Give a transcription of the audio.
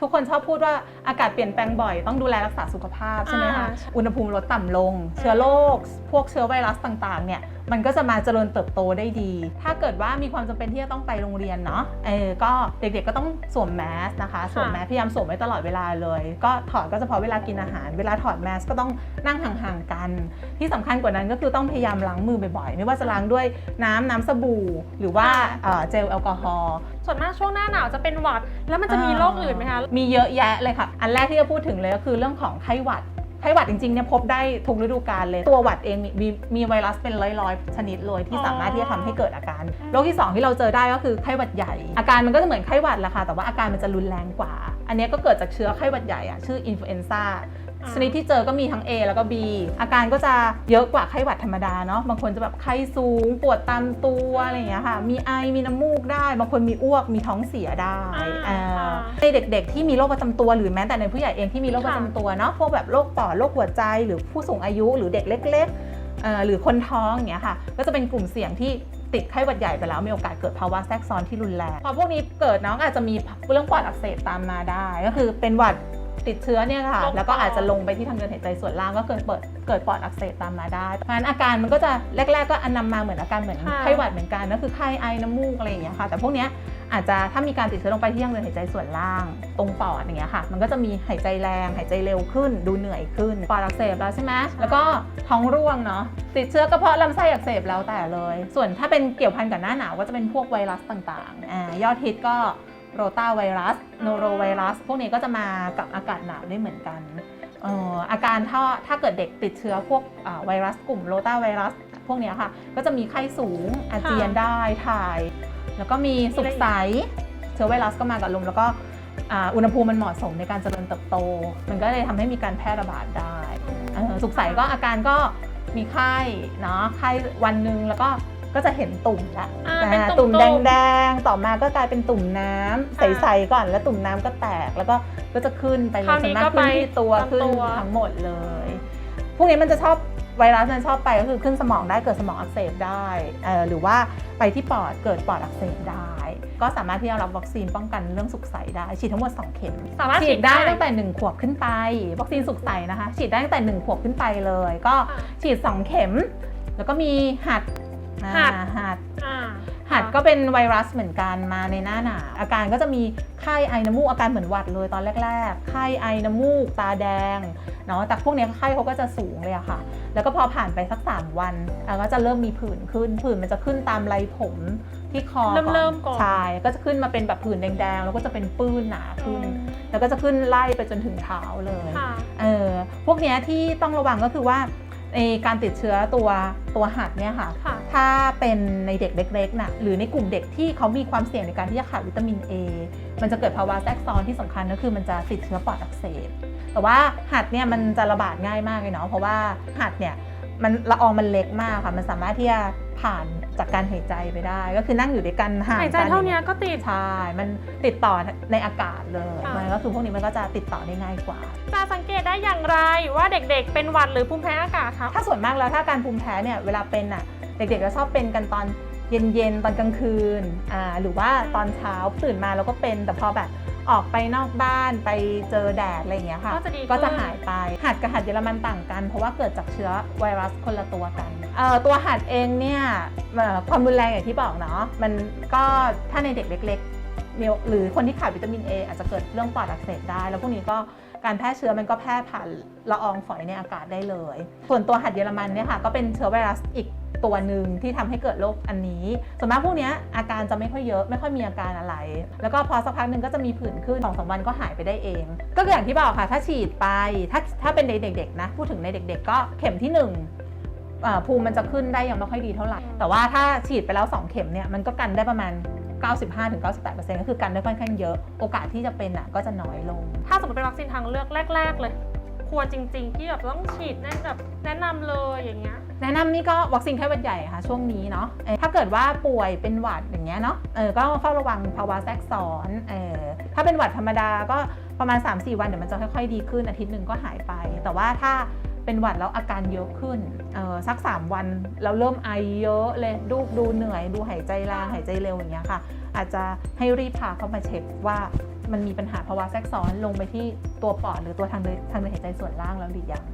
ทุกคนชอบพูดว่าอากาศเปลี่ยนแปลงบ่อยต้องดูแลรักษาสุขภาพใช่ไหมอ่าคะใช่อุณหภูมิลดต่ำลง เชื้อโรคพวกเชื้อไวรัสต่างๆเนี่ย มันก็จะมาเจริญเติบโตได้ดี ถ้าเกิดว่ามีความจำเป็นที่จะต้องไปโรงเรียนเนาะเออก็เด็กๆก็ต้องสวมแมสนะคะสวมแมสพยายามสวมไว้ตลอดเวลาเลย ก็ถอดก็เฉพาะเวลากินอาหาร เวลาถอดแมสก็ต้องนั่งห่างๆกัน ที่สำคัญกว่านั้นก็คือต้องพยายามล้างมือบ่อยๆ ไม่ว่าจะล้างด้วยน้ำน้ำสบู่ หรือว่าเอ่อเจลแอลกอฮอล์ส่วนมากช่วงหน้าหนาวจะเป็นหวัด แล้วมันจะมีโรคอื่นไหมคะมีเยอะแยะเลยค่ะ อันแรกที่จะพูดถึงเลยก็คือเรื่องของไข้หวัด ไข้หวัดจริงๆเนี่ยพบได้ทุกฤดูกาลเลย ตัวหวัดเองมีมีมีไวรัสเป็นร้อยๆ ชนิดเลยที่สามารถที่จะทำให้เกิดอาการ โรคที่ 2 ที่เราเจอได้ก็คือไข้หวัดใหญ่ อาการมันก็จะเหมือนไข้หวัดแหละค่ะแต่ว่าอาการมันจะรุนแรงกว่า อันนี้ก็เกิดจากเชื้อไข้หวัดใหญ่อะชื่ออินฟลูเอนซ่า ชนิดที่เจอก็มีทั้ง A แล้วก็ B อาการก็จะเยอะกว่าไข้หวัดธรรมดาเนาะบางคนจะแบบไข้สูงปวดตามตัวอะไรอย่างเงี้ยค่ะ มีไอมีน้ำมูกได้ บางคนมีอ้วกมีท้องเสียได้อ่าอ่าค่ะในเด็กๆ ที่มีโรคประจำตัวหรือแม้แต่ในผู้ใหญ่เองที่มีโรคประจำตัวเนาะพวกแบบโรคปอดโรคหัวใจ หรือผู้สูงอายุหรือเด็กเล็กๆเอ่อหรือคนท้องอย่างเงี้ยค่ะ ก็จะเป็นกลุ่มเสี่ยงที่ติดไข้หวัดใหญ่ไปแล้วมีโอกาสเกิดภาวะแทรกซ้อนที่รุนแรงพอพวกนี้เกิดเนาะก็อาจจะมีเรื่องปอดอักเสบตามมาได้ ก็คือเป็นหวัด ติดเชื้อเนี่ยค่ะลงปอดแล้วก็อาจจะลงไปที่ทางเดินหายใจส่วนล่างก็เกิดเปิดเกิดปอดอักเสบตามมาได้เพราะฉะนั้นอาการมันก็จะแรก ๆ ก็อันนำมาเหมือนอาการเหมือนค่ะไข้หวัดเหมือนกันก็คือไข้ไอน้ำมูกอะไรอย่างเงี้ยค่ะ แต่พวกเนี้ยอาจจะถ้ามีการติดเชื้อลงไปที่ทางเดินหายใจส่วนล่าง ตรงปอดอย่างเงี้ยค่ะ มันก็จะมีหายใจแรงหายใจเร็วขึ้น ดูเหนื่อยขึ้นปอดอักเสบแล้วใช่ไหมแล้วก็ท้องร่วงเนาะติดเชื้อกระเพาะลำไส้อักเสบแล้วแต่เลย ส่วนถ้าเป็นเกี่ยวพันกับหน้าหนาวก็จะเป็นพวกไวรัสต่างๆอ่ายอดฮิตก็ โรตาไวรัส โนโรไวรัส พวกนี้ก็จะมากับอากาศหนาวได้เหมือนกันเอ่ออาการถ้าถ้าเกิดเด็กติดเชื้อพวกอ่าไวรัสกลุ่มโรตาไวรัส พวกเนี้ยค่ะ ก็จะมีไข้สูงอาเจียนได้ถ่าย แล้วก็มีสุกใสเชื้อไวรัสก็มากับลมแล้วก็อ่าอุณหภูมิมันเหมาะสมในการเจริญเติบโต มันก็เลยทำให้มีการแพร่ระบาดได้เอ่อสุกใสก็อาการก็มีไข้เนาะไข้วันหนึ่งแล้วก็ ก็จะเห็นตุ่มละอ่าอ่าเป็นตุ่ตุ่มมๆ แดงๆ ต่อมาก็กลายเป็นตุ่มน้ำอ่าใสๆก่อนแล้วตุ่มน้ำก็แตกแล้วก็ก็จะขึ้นไปเลยคราวนี้ส่วนมากก็ไปขึ้นที่ตัวตามขึ้นตัว ทั้งหมดเลย พวกนี้มันจะชอบไวรัสมันชอบไปก็คือขึ้นสมองได้เกิดสมองอักเสบได้เอ่อหรือว่าไปที่ปอดเกิดปอดอักเสบได้ ก็สามารถที่จะรับวัคซีนป้องกันเรื่องสุกใสได้ฉีดทั้งหมด2เข็ม สามารถฉีฉีดดได้ได้ ตั้งแต่ 1 ขวบขึ้นไป วัคซีนสุกใสนะคะ ฉีดได้ตั้งแต่ 1 ขวบขึ้นไปเลย ก็ค่ะ ฉีด 2 เข็ม แล้วก็มีหัดอ่า หัดหัดอ่าหัดก็เป็นไวรัสเหมือนกันมาในหน้าหนาวอาการก็จะมีไข้ไอน้ำมูกอาการเหมือนหวัดเลยตอนแรก ๆ ไข้ไอน้ำมูกตาแดงเนาะแต่พวกเนี้ยไข้เขาก็จะสูงเลยอะค่ะ แล้วก็พอผ่านไปสัก 3 วันอะก็จะเริ่มมีผื่นขึ้น ผื่นมันจะขึ้นตามไรผมที่คอเริ่มเริ่มก่อนใช่ก็จะขึ้นมาเป็นแบบผื่นแดงๆ แล้วก็จะเป็นปื้นหนาขึ้น แล้วก็จะขึ้นไล่ไปจนถึงเท้าเลยค่ะเออพวกเนี้ยที่ต้องระวังก็คือว่าใน การติดเชื้อตัวตัวหัดเนี่ยค่ะค่ะถ้าเป็นในเด็กเล็กๆนะหรือในกลุ่มเด็กที่เขามีความเสี่ยงในการที่จะขาดวิตามิน A มันจะเกิดภาวะแทรกซ้อนที่สำคัญก็คือมันจะติดเชื้อปอดอักเสบ แต่ว่าหัดเนี่ยมันจะระบาดง่ายมากเลยเนาะ เพราะว่าหัดเนี่ย มันละอองมันเล็กมากค่ะ มันสามารถที่จะผ่านจากการหายใจไปได้ ก็คือนั่งอยู่ด้วยกันห่างหายใจกันเท่านี้ก็ติดใช่มันติดต่อในอากาศเลยค่ะมันก็คือพวกนี้มันก็จะติดต่อได้ง่ายกว่าจะสังเกตได้อย่างไรว่าเด็กๆ เป็นหวัดหรือภูมิแพ้อากาศครับถ้าส่วนมากแล้วถ้าการภูมิแพ้เนี่ยเวลาเป็นอะเด็กๆจะชอบเป็นกันตอนเย็นๆ ตอนกลางคืนอ่าหรือว่าตอนเช้าตื่นมาแล้วก็เป็นแต่พอแบบ ออกไปนอกบ้านไปเจอแดดอะไรอย่างเงี้ยค่ะ ก็จะดีขึ้น ก็จะหายไป หัดกับหัดเยอรมันต่างกัน เพราะว่าเกิดจากเชื้อไวรัสคนละตัวกันเอ่อตัวหัดเองเนี่ยเอ่อความรุนแรงอย่างที่บอกเนาะ มันก็ถ้าในเด็กเล็กๆมีหรือคนที่ขาดวิตามิน A อาจจะเกิดเรื่องปอดอักเสบได้ แล้วพวกนี้ก็การแพร่เชื้อมันก็แพร่ผ่านละอองฝอยในอากาศได้เลย ส่วนตัวหัดเยอรมันเนี่ยค่ะก็เป็นเชื้อไวรัสอีก ตัวหนึ่งที่ทำให้เกิดโรคอันนี้ ส่วนมากพวกนี้อาการจะไม่ค่อยเยอะ ไม่ค่อยมีอาการอะไร แล้วก็พอสักพักหนึ่งก็จะมีผื่นขึ้นสองสามวันก็หายไปได้เอง ก็อย่างที่บอกค่ะ ถ้าฉีดไป ถ้าถ้าเป็นในเด็กๆนะ พูดถึงในเด็ก ๆ ก็เข็มที่หนึ่งภูมิมันจะขึ้นได้ยังไม่ค่อยดีเท่าไหร่ แต่ว่าถ้าฉีดไปแล้ว 2 เข็มเนี่ยมันก็กันได้ประมาณ 95-98%ก็คือกันได้ค่อนข้างเยอะ โอกาสที่จะเป็นอะก็จะน้อยลง ถ้าสมมติเป็นวัคซีนทางเลือกแรก ๆ เลย ควรจริง ๆ ที่แบบต้องฉีดแนะแบบแนะนำเลยอย่างเงี้ย แนะนำนี่ก็วัคซีนไข้หวัดใหญ่ค่ะช่วงนี้เนาะเอ่อถ้าเกิดว่าป่วยเป็นหวัดอย่างเงี้ยเนาะเออก็เฝ้าระวังภาวะแทรกซ้อนเออถ้าเป็นหวัดธรรมดาก็ประมาณ 3-4 วันเดี๋ยวมันจะค่อยๆ ดีขึ้นอาทิตย์หนึ่งก็หายไป แต่ว่าถ้าเป็นหวัดแล้วอาการเยอะขึ้นเออสัก 3 วันเราเริ่มไอเยอะเลยดูดูเหนื่อย ดูหายใจแรงหายใจเร็วอย่างเงี้ยค่ะ อาจจะให้รีบพาเข้ามาเช็คว่ามันมีปัญหาภาวะแทรกซ้อนลงไปที่ตัวปอดหรือตัวทางเดินทางเดินหายใจส่วนล่างแล้วหรือยัง